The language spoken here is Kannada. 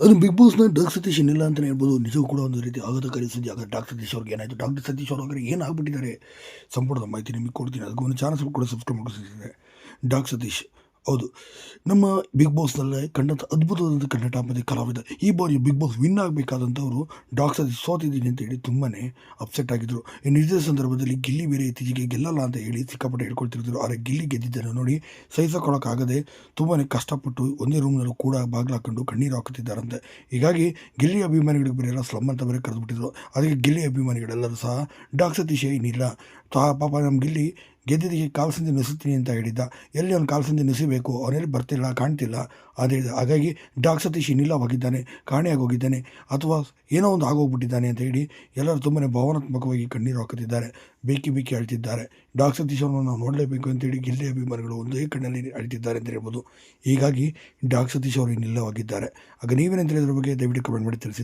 ಅದು ಬಿಗ್ ಬಾಸ್ನ ಡಾಕ್ ಸತೀಶ್ ಏನಿಲ್ಲ ಅಂತಲೇ ಹೇಳ್ಬೋದು. ನಿಜವೂ ಕೂಡ ಒಂದು ರೀತಿ ಆಘಾತಕಾರಿ ಸುದ್ದಿ. ಆಗ ಡಾಕ್ ಸತೀಶ್ ಅವ್ರಿಗೆ ಏನಾಯಿತು? ಡಾಕ್ಟರ್ ಸತೀಶ್ ಅವ್ರಿಗೆ ಏನಾಗ್ಬಿಟ್ಟಿದ್ದಾರೆ ಸಂಪೂರ್ಣ ಮಾಹಿತಿ ನಿಮಗೆ ಕೊಡ್ತೀನಿ. ಅದಕ್ಕೊಂದು ಒಂದು ಚಾನಲ್ ಕೂಡ ಸಬ್ಸ್ಕ್ರೈಬ್ ಮಾಡ್ಕೊಳ್ತಿದ್ದಾರೆ ಡಾಕ್ ಸತೀಶ್ ಹೌದು. ನಮ್ಮ ಬಿಗ್ ಬಾಸ್ನಲ್ಲೇ ಕಂಡಂಥ ಅದ್ಭುತವಾದಂಥ ಕನ್ನಡ ಕಲಾವಿದ. ಈ ಬಾರಿ ಬಿಗ್ ಬಾಸ್ ವಿನ್ ಆಗಬೇಕಾದಂಥವ್ರು ಡಾಕ್ಟರ್ ಸೋತಿದ್ದೀನಿ ಅಂತ ಹೇಳಿ ತುಂಬಾ ಅಪ್ಸೆಟ್ ಆಗಿದ್ದರು ಈ ನಿಜ ಸಂದರ್ಭದಲ್ಲಿ ಗಿಲ್ಲಿ ಬೇರೆ ಇತ್ತೀಚೆಗೆ ಗೆಲ್ಲಲ್ಲ ಅಂತ ಹೇಳಿ ಸಿಕ್ಕಾಪಟ್ಟೆ ಹೇಳ್ಕೊಳ್ತಿರ್ತಾರೆ ಆದರೆ ಗಿಲ್ಲಿ ಗೆದ್ದಿದ್ದನ್ನು ನೋಡಿ ಸಹಿಸಿಕೊಳ್ಳೋಕ್ಕಾಗದೆ ತುಂಬಾ ಕಷ್ಟಪಟ್ಟು ಒಂದೇ ರೂಮ್ನಲ್ಲೂ ಕೂಡ ಬಾಗಿಲು ಹಾಕೊಂಡು ಕಣ್ಣೀರು ಹಾಕುತ್ತಿದ್ದಾರಂತೆ. ಹೀಗಾಗಿ ಗಿಲ್ಲಿ ಅಭಿಮಾನಿಗಳಿಗೆ ಬೇರೆ ಎಲ್ಲ ಸ್ಲಮ್ ಅಂತ ಬೇರೆ ಕರೆದುಬಿಟ್ಟಿದ್ರು. ಅದಕ್ಕೆ ಗಿಲ್ಲಿ ಅಭಿಮಾನಿಗಳೆಲ್ಲರೂ ಸಹ ಡಾಕ್ಸ್ ಸತೀಶ್ ಏನಿಲ್ಲ. ತಾ ಪಾಪ ನಮ್ಮ ಗಿಲ್ಲಿ ಗೆದ್ದಿದ್ದಕ್ಕೆ ಕಾಲು ನುಸುತ್ತೀನಿ ಅಂತ ಹೇಳಿದ್ದ. ಎಲ್ಲಿ ಅವ್ನು ಕಾಲು ನುಸಿಬೇಕು, ಅವನೆಲ್ಲಿ ಬರ್ತಿಲ್ಲ, ಕಾಣ್ತಿಲ್ಲ. ಅದು ಹೇಳಿದ ಹಾಗಾಗಿ ಡಾಕ್ ಸತೀಶ್ ನಿಲ್ಲ ಹೋಗಿದ್ದಾನೆ ಕಾಣೆಯಾಗಿ ಹೋಗಿದ್ದಾನೆ ಅಥವಾ ಏನೋ ಒಂದು ಆಗೋಗ್ಬಿಟ್ಟಿದ್ದಾನೆ ಅಂತ ಹೇಳಿ ಎಲ್ಲರೂ ತುಂಬಾ ಭಾವನಾತ್ಮಕವಾಗಿ ಕಣ್ಣೀರು ಹಾಕುತ್ತಿದ್ದಾರೆ. ಬೇಕಿ ಬೇಕಿ ಅಳ್ತಿದ್ದಾರೆ. ಡಾಕ್ ಸತೀಶ್ ಅವರನ್ನು ನಾವು ನೋಡಲೇಬೇಕು ಅಂತೇಳಿ ಗಿಲ್ಲಿ ಅಭಿಮಾನಿಗಳು ಒಂದೇ ಕಣ್ಣಲ್ಲಿ ಅಳ್ತಿದ್ದಾರೆ ಅಂತ ಹೇಳ್ಬೋದು. ಹೀಗಾಗಿ ಡಾಕ್ ಸತೀಶ್ ಅವರು ಇನ್ನಿಲ್ಲವಾಗಿದ್ದಾರೆ. ಆಗ ನೀವೇನಂತ ಹೇಳಿದ್ರ ಬಗ್ಗೆ ದಯವಿಟ್ಟು ಕಮೆಂಟ್ ಮಾಡಿ ತಿಳಿಸಿ.